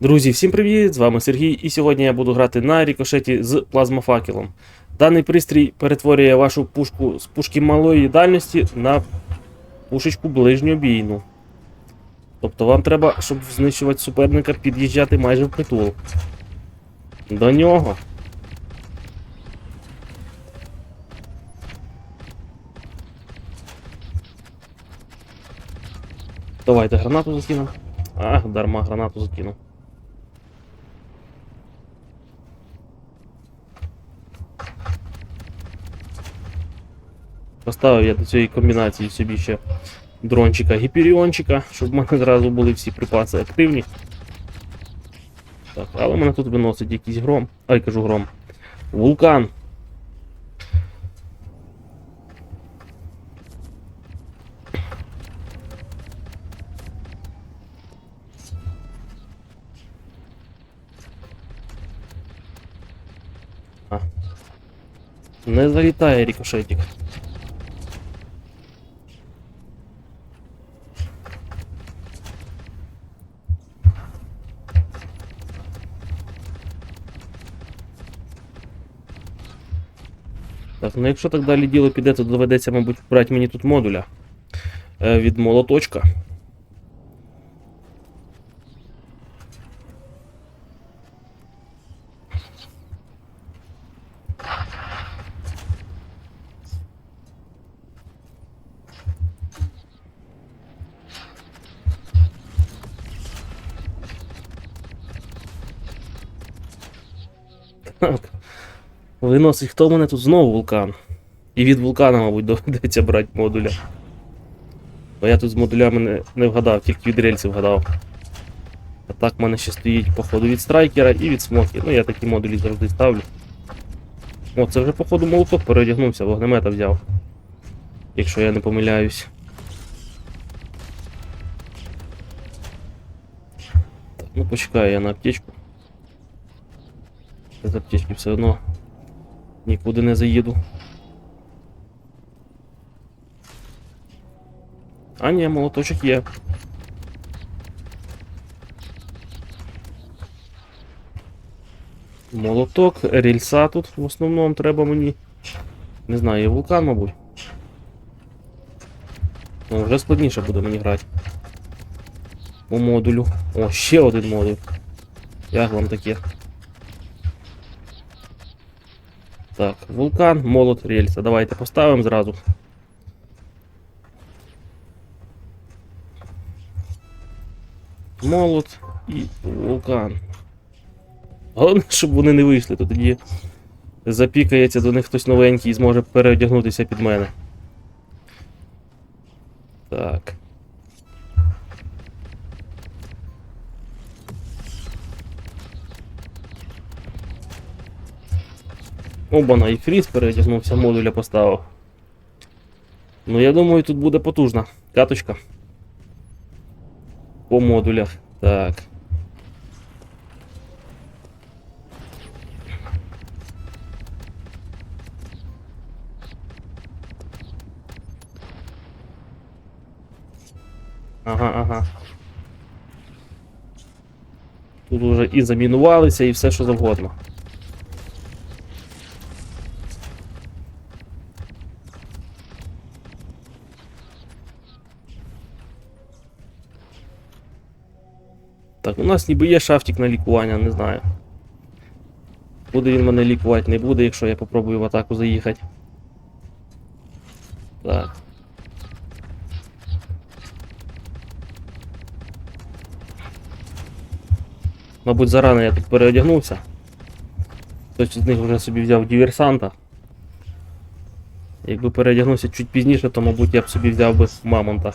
Друзі, всім привіт! З вами Сергій, і сьогодні я буду грати на рікошеті з плазмофакелом. Даний пристрій перетворює вашу пушку з пушки малої дальності на пушечку ближньобійну. Тобто вам треба, щоб знищувати суперника, під'їжджати майже в притул. До нього. Давайте гранату закинемо. А, дарма гранату закинув. Поставив я до цієї комбінації собі ще дрончика гіперіончика, щоб в мене зразу були всі припаси активні. Так, але мене тут виносить якийсь гром. Ай, кажу гром. Вулкан. Не залітає рікошетик. Так, ну якщо так далі діло піде, то доведеться, мабуть, брати мені тут модуля е, від молоточка. Так. Виносить хто в мене тут знову вулкан. І від вулкана, мабуть, доведеться брати модуля. Бо я тут з модулями не, не вгадав, тільки від рельсів вгадав. А так в мене ще стоїть, походу, від страйкера і від смокі. Ну я такі модулі завжди ставлю. О, це вже, походу, молоток переодягнувся, вогнемета взяв. Якщо я не помиляюсь. Так, ну почекаю я на аптечку. З аптечки все одно нікуди не заїду. А ні, молоточок є. Молоток, рельса тут в основному треба мені. Не знаю, є вулкан, мабуть. Ну, вже складніше буде мені грати. По модулю. О, ще один модуль. Як вам таке? Так, вулкан, молот, рельса. Давайте поставимо зразу. Молот і вулкан. Головне, щоб вони не вийшли, то тоді запікається до них хтось новенький і зможе переодягнутися під мене. Так. Обана, і фріз переодягнувся, модуля поставив. Ну, я думаю, тут буде потужна каточка. По модулях. Так. Ага, ага. Тут уже і замінувалися, і все що завгодно. Так, у нас ніби є шафтик на лікування, не знаю. Буде він мене лікувати, не буде, якщо я попробую в атаку заїхати. Так. Мабуть, зарано я тут переодягнувся. Хтось з них вже собі взяв диверсанта. Якби переодягнувся чуть пізніше, то, мабуть, я б собі взяв би мамонта.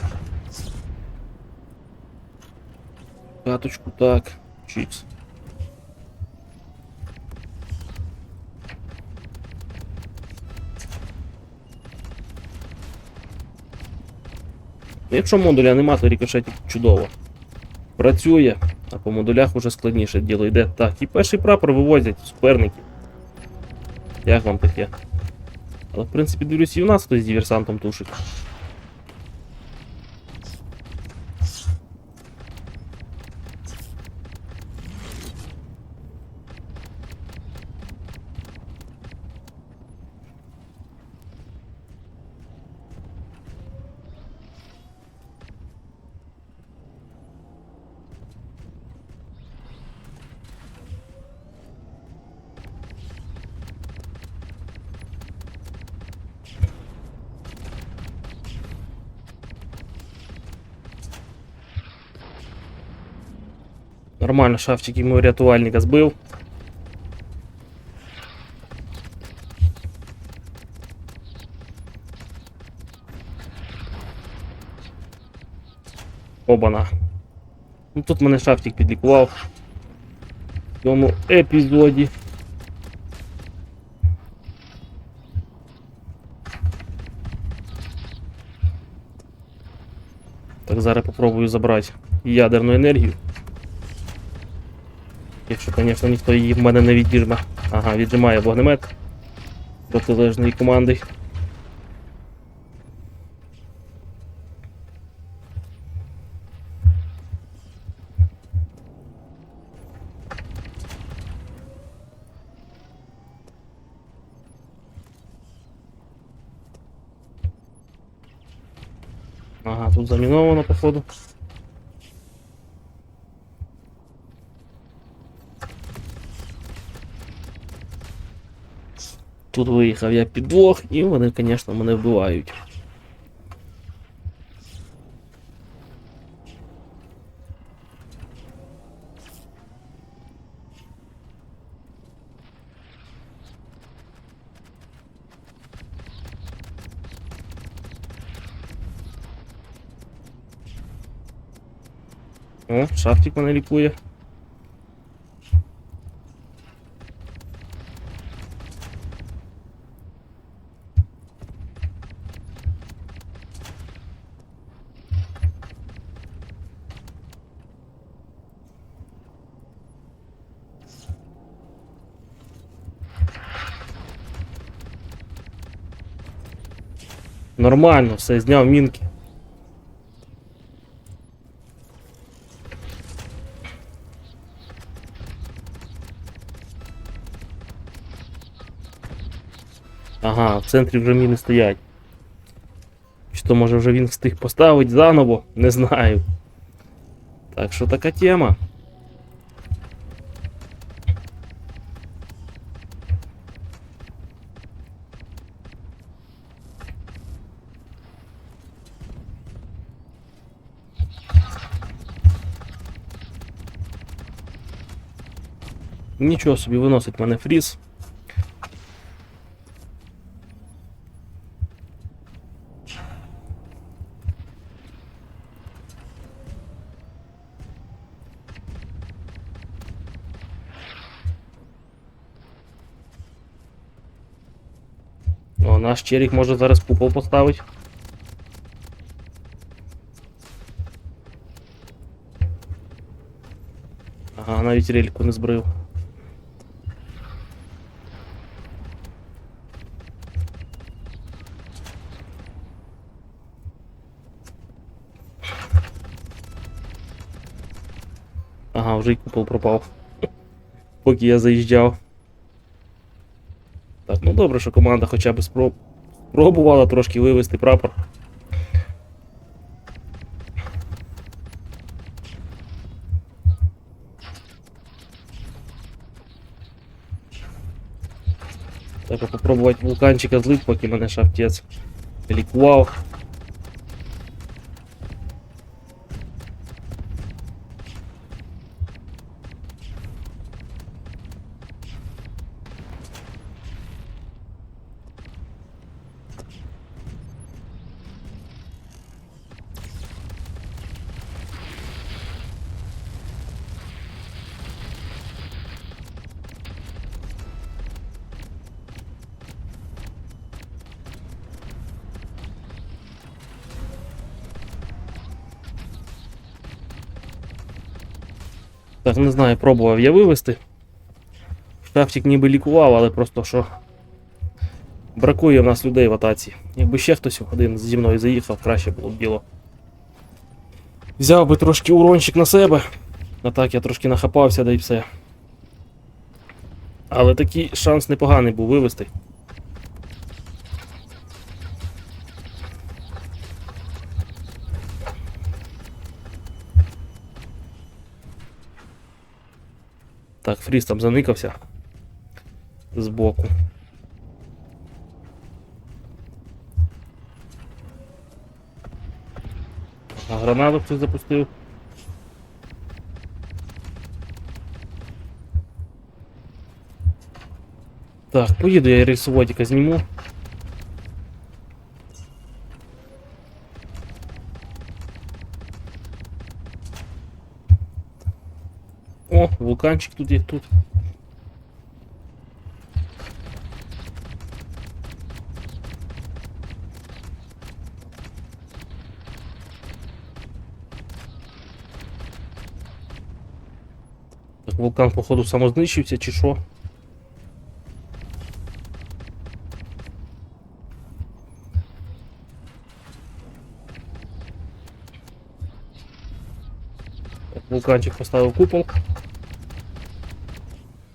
Каточку так. Чікс. Ну, Якщо модуля нема, то рікошетик чудово. Працює, а по модулях уже складніше діло йде. Так, і перший прапор вивозять суперники. Як вам таке? Але в принципі дивлюсь, і у нас хтось з диверсантом тушить. Нормально, шафчик йому рятувальника збив. Обана. Ну тут мене шафтик підлікував. В цьому епізоді. Так, зараз попробую забрати ядерну енергію. Якщо, звісно, ніхто її в мене не відіжме. Ага, віджимає вогнемет протилежної команди. Ага, тут заміновано, походу. Тут виїхав я під двох, і вони, звісно, мене вбивають. О, шафтик мене лікує. Нормально, все, зняв мінки. Ага, в центрі вже міни стоять. Чи то може вже він встиг поставити заново, не знаю. Так що така тема. Нічого собі виносить мене фріз. О, наш черік може зараз купол поставити. Ага, навіть рельку не збрив. Ага, вже й купол пропав. Поки я заїжджав. Так, ну добре, що команда хоча б спроб... спробувала трошки вивести прапор. Треба попробувати вулканчика злить, поки мене шахтець лікував. Так, не знаю, пробував я вивести. Шафтик ніби лікував, але просто що. Бракує в нас людей в атаці. Якби ще хтось один зі мною заїхав, краще було б діло. Взяв би трошки урончик на себе. А так я трошки нахапався, да й все. Але такий шанс непоганий був вивести. Так, фриз там заныкался сбоку. А гранату хтось запустив. Так, поеду я рельсоводика сниму. Вулканчик тут є тут. Так, вулкан, походу, самознищився чи що? Вулканчик поставив купол.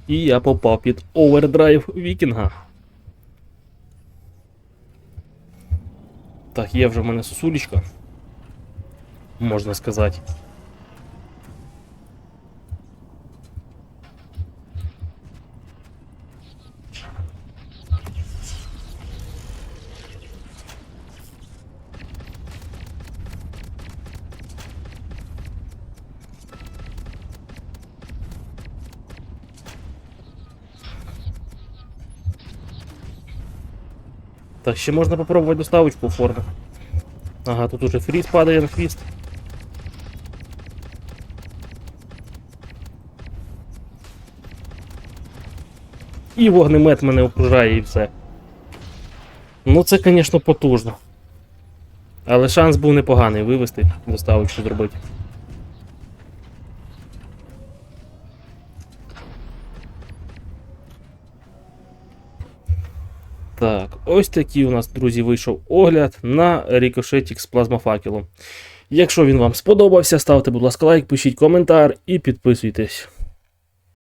І я попав під овердрайв вікінга. Так, є вже в мене сосулечка. Можна сказати. Так, ще можна попробувати доставочку оформити. Ага, тут уже фріз падає на хвіст. І вогнемет мене окружає і все. Ну це, звісно, потужно. Але шанс був непоганий вивести, доставочку зробити. Так, ось такий у нас, друзі, вийшов огляд на рікошетік з плазмофакелом. Якщо він вам сподобався, ставте, будь ласка, лайк, пишіть коментар і підписуйтесь.